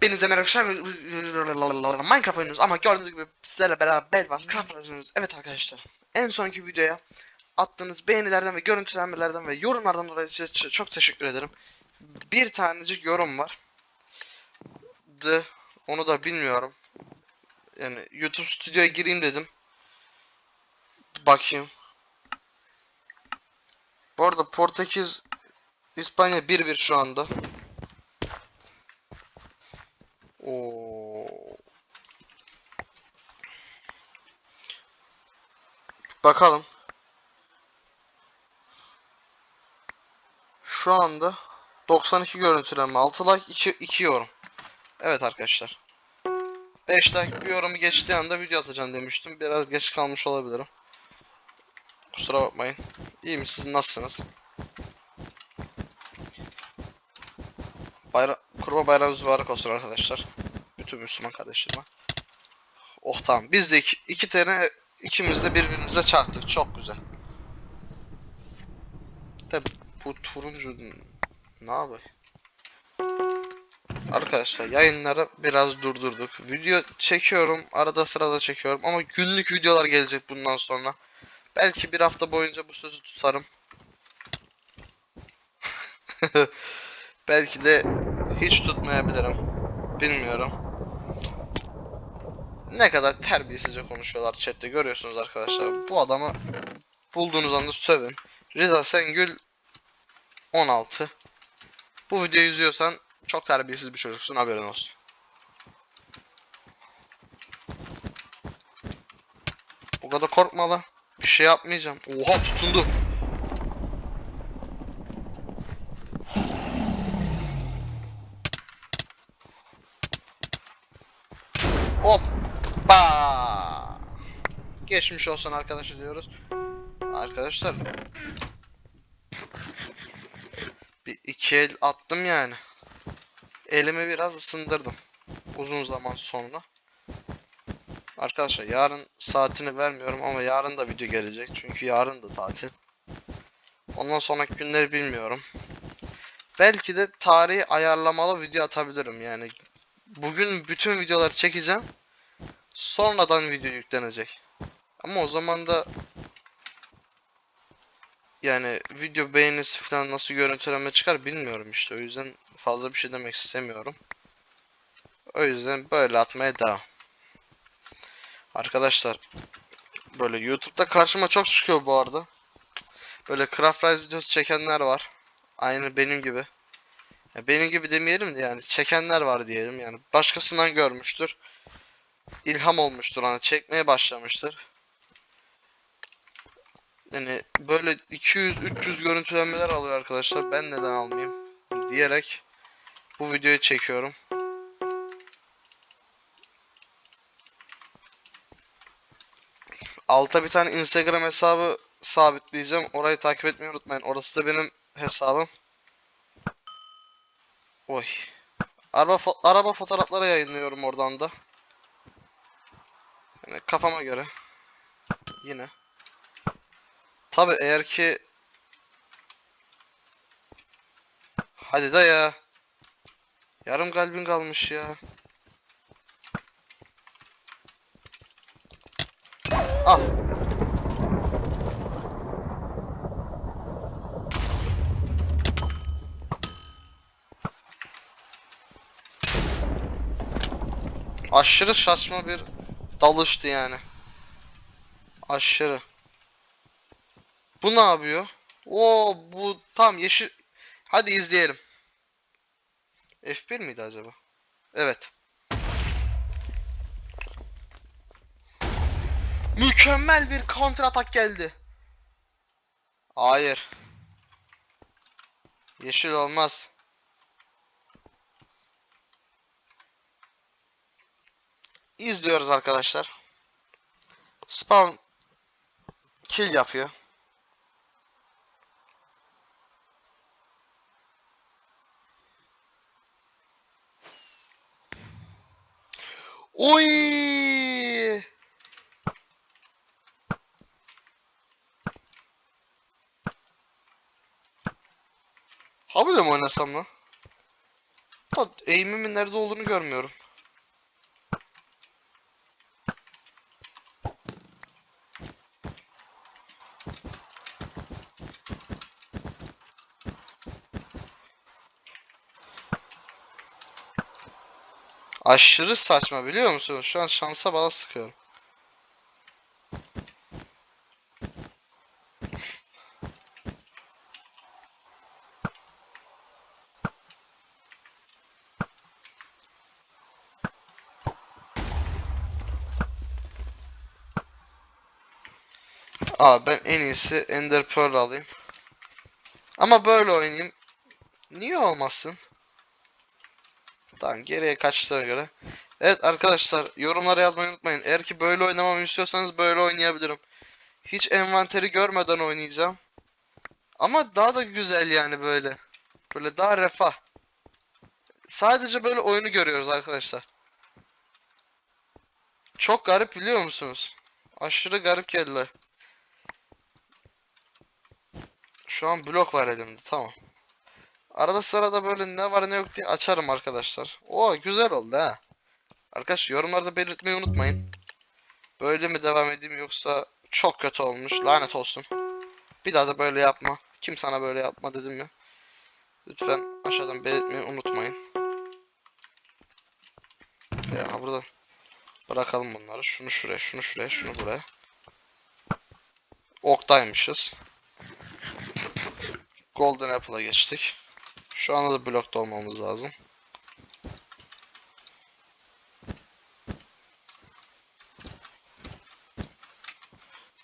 Hepinize merhaba. Minecraft oynuyoruz ama gördüğünüz gibi sizlerle beraber Bedwars Craft oynuyoruz. Evet arkadaşlar. En sonki videoya attığınız beğenilerden ve görüntülenmelerden ve yorumlardan dolayı size çok teşekkür ederim. Bir tanecik yorum var. The, onu da bilmiyorum. Yani YouTube stüdyoya gireyim dedim. Bakayım. Bu arada Portekiz İspanya 1-1 şu anda. Oo. Bakalım. Şu anda 92 görüntülenme, 6 like, 2, 2 yorum. Evet arkadaşlar. 5 like bir yorumu geçtiği anda video atacağım demiştim. Biraz geç kalmış olabilirim. Kusura bakmayın. İyi misiniz? Nasılsınız? Bayra Kurban bayramımız mübarek olsun arkadaşlar. Bütün Müslüman kardeşlerime. Oh tamam. Biz de iki, iki tane ikimiz de birbirimize çarptık. Çok güzel. De bu turuncu ne yapıyor? Arkadaşlar yayınları biraz durdurduk. Video çekiyorum. Arada sırada çekiyorum. Ama günlük videolar gelecek bundan sonra. Belki bir hafta boyunca bu sözü tutarım. Belki de hiç tutmayabilirim. Bilmiyorum. Ne kadar terbiyesizce konuşuyorlar chatte görüyorsunuz arkadaşlar. Bu adamı bulduğunuz anda sövün. Rıza Sengül 16. Bu videoyu izliyorsan çok terbiyesiz bir çocuksun haberin olsun. Bu kadar korkma. Bir şey yapmayacağım. Oha tutundu. Geçmiş olsun arkadaş diyoruz. Arkadaşlar. Bir iki el attım yani. Elimi biraz ısındırdım. Uzun zaman sonra. Arkadaşlar yarın saatini vermiyorum ama yarın da video gelecek. Çünkü yarın da tatil. Ondan sonraki günleri bilmiyorum. Belki de tarihi ayarlamalı video atabilirim yani. Bugün bütün videoları çekeceğim. Sonradan video yüklenecek. Ama o zaman da yani video beğenisi falan nasıl görüntüleme çıkar bilmiyorum işte. O yüzden fazla bir şey demek istemiyorum. O yüzden böyle atmaya devam. Arkadaşlar böyle YouTube'da karşıma çok çıkıyor bu arada. Böyle Craft Rise videosu çekenler var. Aynı benim gibi. Ya benim gibi demeyelim de yani çekenler var diyelim yani. Başkasından görmüştür. İlham olmuştur hani çekmeye başlamıştır. Yani böyle 200-300 görüntülenmeler alıyor arkadaşlar. Ben neden almayayım diyerek bu videoyu çekiyorum. Alta bir tane Instagram hesabı sabitleyeceğim. Orayı takip etmeyi unutmayın. Orası da benim hesabım. Oy. Araba fo- araba fotoğrafları yayınlıyorum oradan da. Yani kafama göre. Yine. Tabi eğer ki Hadi da ya. Yarım kalbin kalmış ya. Al. Aşırı saçma bir dalıştı yani. Aşırı. Bu ne yapıyor? Oo bu tam yeşil. Hadi izleyelim. F1 miydi acaba? Evet. Mükemmel bir counter atak geldi. Hayır. Yeşil olmaz. İzliyoruz arkadaşlar. Spawn kill yapıyor. Oy! Ha böyle mi oynasam lan? Eğimimin nerede olduğunu görmüyorum. Aşırı saçma biliyor musunuz? Şu an şansa bala sıkıyorum. Aa ben en iyisi Ender Pearl alayım. Ama böyle oynayayım. Niye olmasın? Tamam geriye kaçtığına göre. Evet arkadaşlar yorumlara yazmayı unutmayın. Eğer ki böyle oynamamı istiyorsanız böyle oynayabilirim. Hiç envanteri görmeden oynayacağım. Ama daha da güzel yani böyle. Böyle daha refah. Sadece böyle oyunu görüyoruz arkadaşlar. Çok garip biliyor musunuz? Aşırı garip geldi. Şu an blok var elimde tamam. Arada sırada böyle ne var ne yok diye açarım arkadaşlar. Oo güzel oldu ha. Arkadaşlar yorumlarda belirtmeyi unutmayın. Böyle mi devam edeyim yoksa çok kötü olmuş lanet olsun. Bir daha da böyle yapma. Kim sana böyle yapma dedim mi? Lütfen aşağıdan belirtmeyi unutmayın. Ya burada bırakalım bunları. Şunu şuraya, şunu şuraya, şunu buraya. Oktaymışız. Golden Apple'a geçtik. Şu anda da blokta olmamız lazım.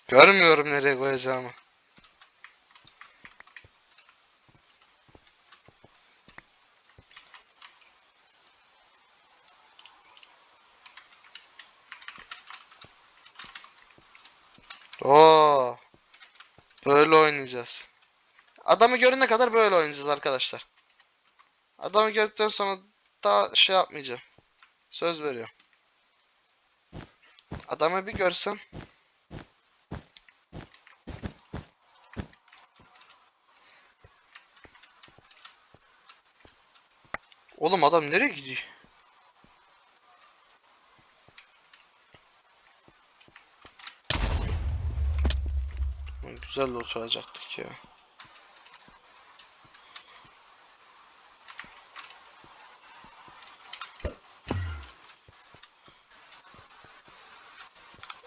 Görmüyorum nereye koyacağımı. Oo. Böyle oynayacağız. Adamı görene kadar böyle oynayacağız arkadaşlar. Adamı gördükten sonra daha şey yapmayacağım. Söz veriyorum. Adamı bir görsem. Oğlum adam nereye gidiyor? Güzel oturacaktık ya.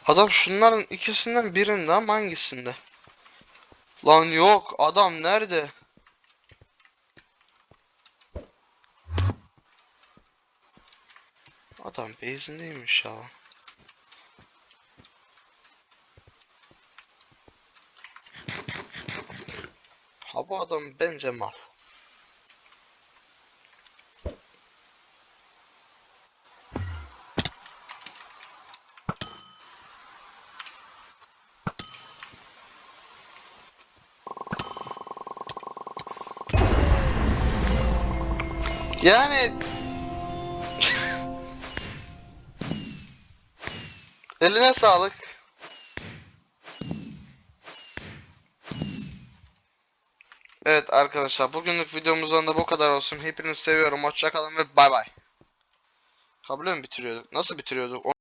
Adam şunların ikisinden birinde ama hangisinde? Lan yok adam nerede? Adam base'indeymiş ya. Ha bu adam bence. Yani eline sağlık. Evet arkadaşlar bugünlük videomuzdan da bu kadar olsun. Hepinizi seviyorum. Hoşça kalın ve bay bay. Kablo mu bitiriyorduk? Nasıl bitiriyorduk?